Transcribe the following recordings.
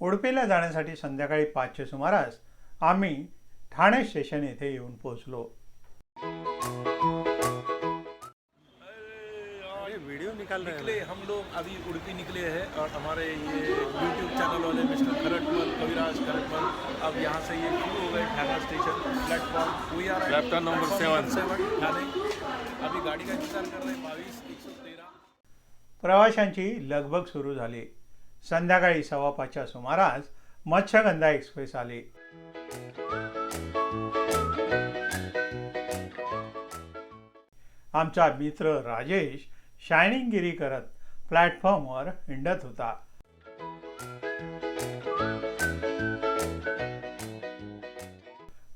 उडपीला जाण्यासाठी संध्याकाळी पाचच्या सुमारास आम्ही ठाणे स्टेशन येथे येऊन पोहोचलो. अरे वीडियो निकाल रहे निकले हम लोग अभी उड़पी निकले हैं और हमारे ये यूट्यूब चैनल वाले मिस्टर खरटमल कविराज खरटमल अब यहाँ से ये शुरू हो गए Thane station platform we are Platform number seven. Seven Thane. अभी गाड़ी का इंतजार कर रहे हैं बाईस एक सौ तेरह। प्रवाशांची लगबग सुरू झाली. संध्याकाळी सव्वापाचच्या सुमारास मत्स्यगंधा एक्सप्रेस आली. आमचा मित्र राजेश शायनिंगगिरी करत प्लॅटफॉर्मवर हिंडत होता.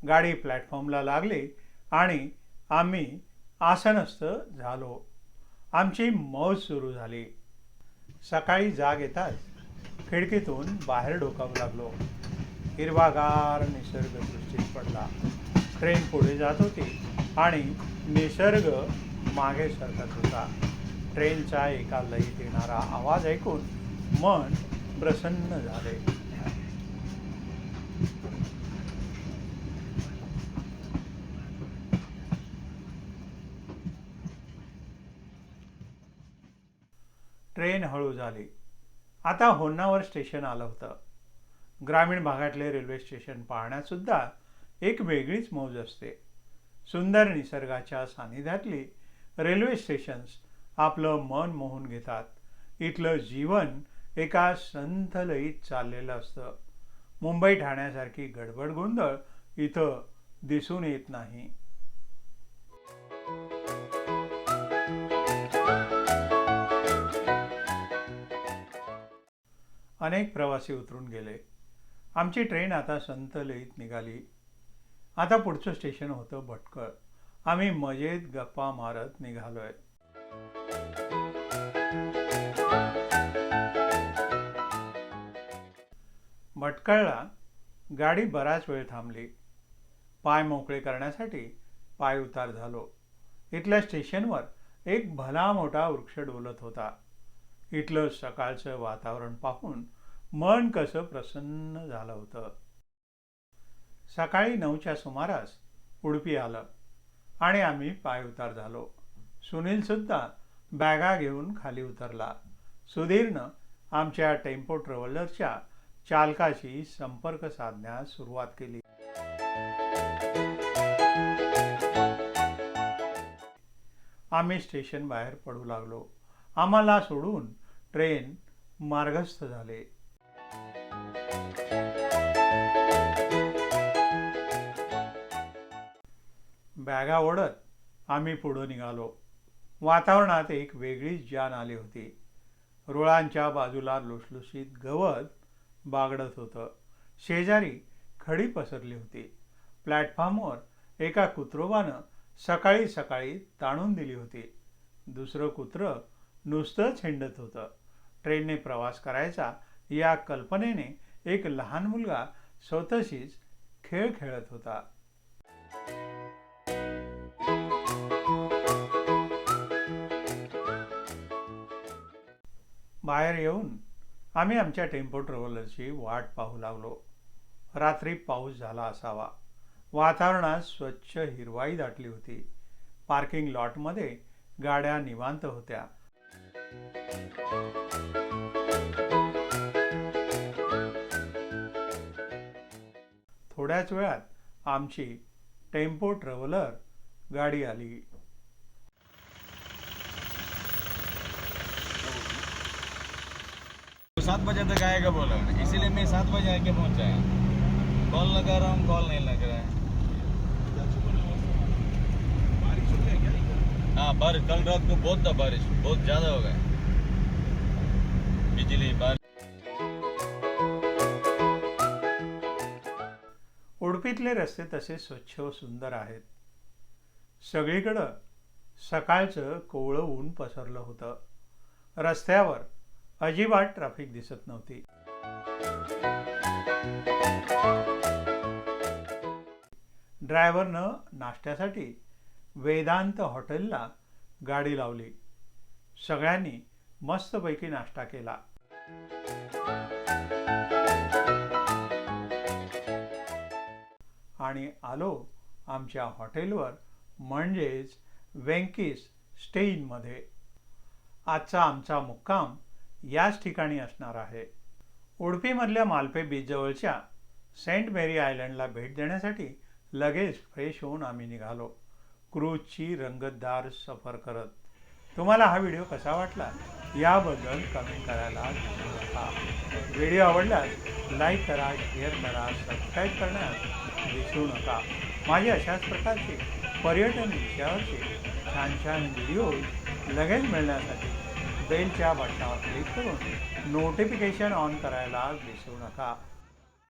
गाडी प्लॅटफॉर्मला लागली आणि आम्ही आसनस्थ झालो. आमची मौज सुरू झाली. सकाळी जाग येताच खिडकीतून बाहेर डोकावू लागलो. हिरवागार निसर्ग दृष्टीत पडला. ट्रेन पुढे जात होती आणि निसर्ग मागे सरकत होता. ट्रेनचा एका लईत येणारा आवाज ऐकून मन प्रसन्न झाले. ट्रेन हळू झाली. आता होन्नावर स्टेशन आलं होतं. ग्रामीण भागातले रेल्वे स्टेशन पाहण्यातसुद्धा एक वेगळीच मौज असते. सुंदर निसर्गाच्या सानिध्यातली रेल्वे स्टेशन्स आपलं मन मोहून घेतात. इथलं जीवन एका संथलईत चाललेलं असतं. मुंबई ठाण्यासारखी गडबड गोंधळ इथं दिसून येत नाही. अनेक प्रवासी उतरून गेले. आमची ट्रेन आता संत लईत निघाली. आता पुढचं स्टेशन होतं भटकळ. आम्ही मजेत गप्पा मारत निघालोय. भटकळला गाडी बराच वेळ थांबली. पाय मोकळे करण्यासाठी पाय उतार झालो. इथल्या स्टेशनवर एक भला मोठा वृक्ष डोलत होता. इथलं सकाळचं वातावरण पाहून मन कसं प्रसन्न झालं होतं. सकाळी नऊच्या सुमारास उडपी आलं आणि आम्ही पाय उतार झालो. सुनील सुद्धा बॅगा घेऊन खाली उतरला. सुधीरनं आमच्या टेम्पो ट्रॅव्हलरच्या चालकाशी संपर्क साधण्यास सुरुवात केली. आम्ही स्टेशन बाहेर पडू लागलो. आम्हाला सोडून ट्रेन मार्गस्थ झाले. बॅगा ओढत आम्ही पुढं निघालो. वातावरणात एक वेगळीच जान आली होती. रुळांच्या बाजूला लुसलुशीत गवत बागडत होतं. शेजारी खडी पसरली होती. प्लॅटफॉर्मवर एका कुत्रोबानं सकाळी सकाळी ताणून दिली होती. दुसरं कुत्रं नुसतंच हिंडत होतं. ट्रेनने प्रवास करायचा या कल्पनेने एक लहान मुलगा स्वतःशीच खेळ खेळत होता. बाहेर येऊन आम्ही आमच्या टेम्पो ट्रॅव्हलरची वाट पाहू लागलो. रात्री पाऊस झाला असावा. वातावरणात स्वच्छ हिरवाई दाटली होती. पार्किंग लॉटमध्ये गाड्या निवांत होत्या. थोड्याच वेळात आमची टेम्पो ट्रॅव्हलर गाडी आली. सात बजे तक आएगा बोला। इसीलिए मैं सात बजे आके पहुंचा है। कॉल लगा रहा हूँ कॉल नहीं लग रहा है। हाँ बारिश कल रात को बहुत था बारिश बहुत ज्यादा हो गया। बिजली बारिश। उडपीतले रस्ते तसे स्वच्छ व सुंदर आहेत. सगळीकडं सकाळचं कोवळं ऊन पसरलं होतं. रस्त्यावर अजिबात ट्रॅफिक दिसत नव्हती. ड्रायव्हरनं नाश्त्यासाठी वेदांत हॉटेलला गाडी लावली. सगळ्यांनी मस्तपैकी नाश्ता केला. आणि आलो आमच्या हॉटेलवर म्हणजेच वेंकीस स्टेईनमध्ये आजचा आमचा मुक्काम याच ठिकाणी असणार आहे. उडपीमधल्या मालपे बीचजवळच्या सेंट मेरी आयलंडला भेट देण्यासाठी लगेच फ्रेश होऊन आम्ही निघालो. क्रूजची रंगतदार सफर करत. तुम्हाला हा व्हिडिओ कसा वाटला? याबद्दल कमेंट करायला नका. व्हिडिओ आवडल्यास लाईक करा शेअर करा सबस्क्राईब करण्यास विसरू नका. माझे अशाच प्रकारचे पर्यटन विषयावरचे छान छान व्हिडिओ लगेच मिळण्यासाठी बेलच्या बटणावर क्लिक करून नोटिफिकेशन ऑन करायला विसरू नका.